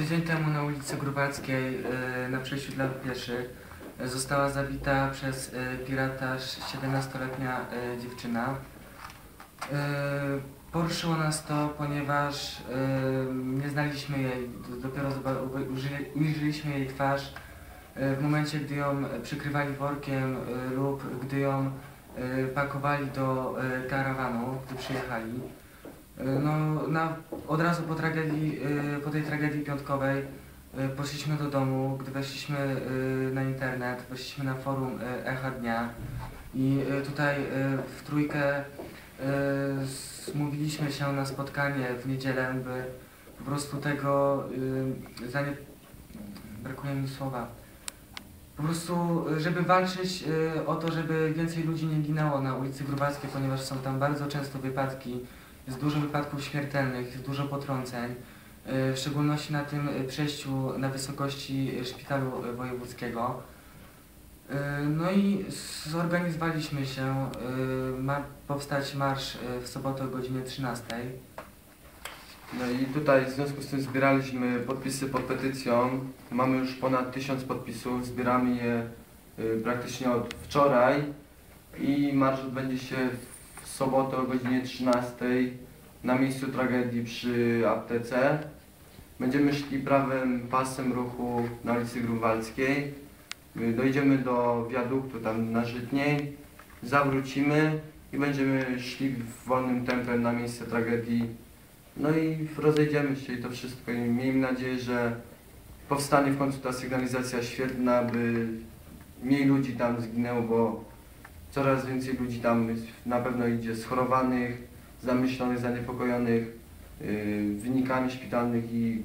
Tydzień temu na ulicy Grubackiej e, na przejściu dla pieszych e, została zabita przez e, pirata 17-letnia e, dziewczyna. Poruszyło nas to, ponieważ nie znaliśmy jej, dopiero ujrzeliśmy jej twarz w momencie, gdy ją przykrywali workiem lub gdy ją pakowali do karawanu, gdy przyjechali. E, No, na, od razu po tragedii, y, po tej tragedii piątkowej y, poszliśmy do domu, gdy weszliśmy na internet, weszliśmy na forum Echa Dnia i tutaj w trójkę zmówiliśmy się na spotkanie w niedzielę, by po prostu tego zanie... brakuje mi słowa. Po prostu, żeby walczyć o to, żeby więcej ludzi nie ginęło na ulicy Grubackiej, ponieważ są tam bardzo często wypadki, jest dużo wypadków śmiertelnych, jest dużo potrąceń, y, w szczególności na tym y, przejściu na wysokości y, szpitalu wojewódzkiego. No i zorganizowaliśmy się, ma powstać marsz w sobotę o godzinie 13. No i tutaj w związku z tym zbieraliśmy podpisy pod petycją. Mamy już ponad tysiąc podpisów, zbieramy je praktycznie od wczoraj i marsz odbędzie się w sobotę o godzinie 13 na miejscu tragedii przy aptece. Będziemy szli prawym pasem ruchu na ulicy Grunwaldzkiej. Dojdziemy do wiaduktu tam na Żytniej, zawrócimy i będziemy szli w wolnym tempem na miejsce tragedii no i rozejdziemy się i to wszystko i miejmy nadzieję, że powstanie w końcu ta sygnalizacja świetna, by mniej ludzi tam zginęło, bo coraz więcej ludzi tam na pewno idzie schorowanych, zamyślonych, zaniepokojonych yy, wynikami szpitalnych i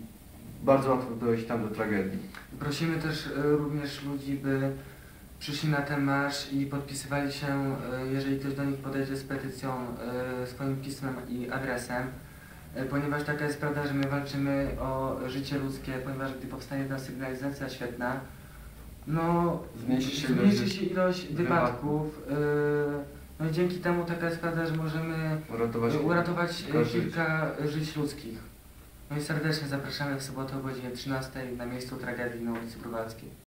bardzo łatwo dojść tam do tragedii. Prosimy też y, również ludzi, by przyszli na ten marsz i podpisywali się, y, jeżeli ktoś do nich podejdzie z petycją, y, swoim pismem i adresem. Ponieważ taka jest prawda, że my walczymy o życie ludzkie, ponieważ gdy powstanie ta sygnalizacja świetna, no Zmniejszy się zmniejszy ilość się ilość wypadków. y, No i dzięki temu taka jest prawda, że możemy uratować, uratować y, kilka żyć. ludzkich. No i serdecznie zapraszamy w sobotę o godzinie 13 na miejscu tragedii na ulicy Grubackiej.